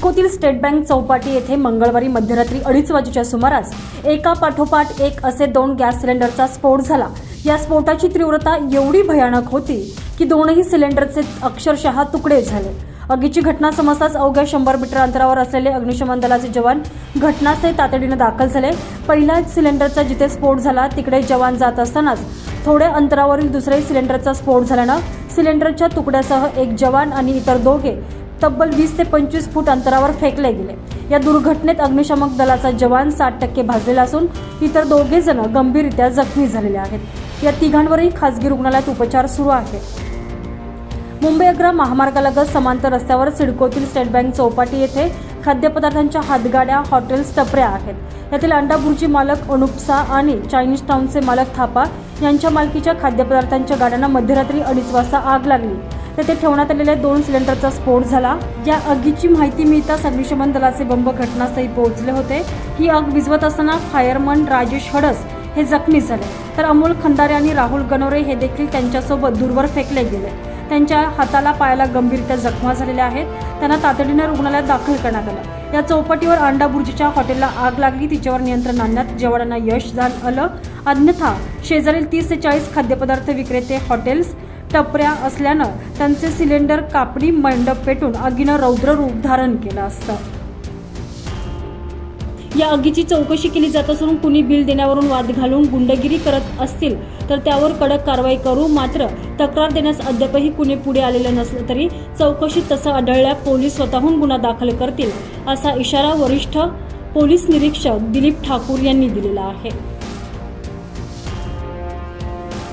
सिडकोतील state bank Chowpatty येथे मंगळवारी मध्यरात्री अडीच वाजेच्या सुमारास एका पाठोपाठ एक असे दोन गॅस सिलेंडरचा स्फोट झाला. या स्फोटाची तीव्रता एवढी भयानक होती की दोनही सिलेंडरचे अक्षरशः तुकडे झाले. आगीची घटना समजताच अवघ्या शंभर मीटर अंतरावर असलेले अग्निशमन दलाचे जवान घटनास्थळी तातडीनं दाखल झाले. पहिल्या सिलेंडरचा जिथे स्फोट झाला तिकडे जवान जात असतानाच थोड्या अंतरावरील दुसऱ्या सिलेंडरचा स्फोट झाल्यानं सिलेंडरच्या तुकड्यासह एक जवान आणि इतर दोघे तब्बल वीस ते पंचवीस फूट अंतरावर फेकले गेले. या दुर्घटनेत अग्निशमक दलाचा जवान साठ टक्के भाजलेला असून इतर दोघे जण गंभीररित्या जखमी झालेले आहेत. या तिघांवरही खासगी रुग्णालयात उपचार सुरू आहेत. मुंबई अग्रा महामार्गालगत समांतर रस्त्यावर सिडकोतील स्टेट बँक चौपाटी येथे खाद्यपदार्थांच्या हातगाड्या हॉटेल्स टपऱ्या आहेत. यातील अंडापूरची मालक अनुपसा आणि चायनीज टाऊनचे मालक थापा यांच्या मालकीच्या खाद्यपदार्थांच्या गाड्यांना मध्यरात्री अडीच वाजता आग लागली. तेथे ठेवण्यात आलेल्या दोन सिलेंडरचा स्फोट झाला. या आगीची माहिती मिळताच अग्निशमन दलाचे बंब घटनास्थळी पोहोचले होते. ही आग विजवत असताना फायरमन राजेश हडस हे जखमी झाले. तर अमोल खंदारे आणि राहुल गणोरे हे देखील त्यांच्यासोबत दूरवर फेकले गेले. त्यांच्या हाताला पायाला गंभीररित्या जखमा झालेल्या आहेत. त्यांना तातडीनं रुग्णालयात दाखल करण्यात आलं. या चौपाटीवर अंडा बुर्जीच्या हॉटेलला आग लागली. तिच्यावर नियंत्रण आणण्यात जेवणांना यश झालं आलं. अन्यथा शेजारील तीस ते चाळीस खाद्यपदार्थ विक्रेते हॉटेल्स टपऱ्या असल्यानं त्यांचे सिलेंडर कापडी मंडप पेटून आगीनं रौद्र रूप धारण केलं असतं. या आगीची चौकशी केली जात असून कुणी बिल देण्यावरून वाद घालून गुंडगिरी करत असतील तर त्यावर कडक कारवाई करू मात्र तक्रार देण्यास अद्यापही कुणी पुढे आलेलं नसलं तरी चौकशीत तसं आढळल्या पोलीस स्वतःहून गुन्हा दाखल करतील असा इशारा वरिष्ठ पोलीस निरीक्षक दिलीप ठाकूर यांनी दिलेला आहे.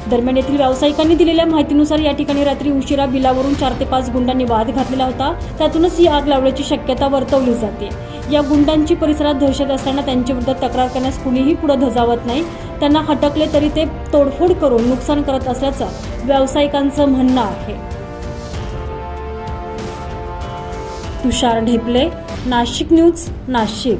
दरम्यान येथील व्यावसायिकांनी दिलेल्या माहितीनुसार या ठिकाणी रात्री उशिरा बिलावरून चार ते पाच गुंडांनी वाद घातलेला होता. त्यातूनच ही आग लावण्याची शक्यता वर्तवली जाते. या गुंडांची परिसरात दहशत असताना त्यांच्याविरुद्ध तक्रार करण्यास कुणीही पुढे धजावत नाही. त्यांना हटकले तरी ते तोडफोड करून नुकसान करत असल्याचं व्यावसायिकांचं म्हणणं आहे. तुषार ढेपले नाशिक न्यूज नाशिक.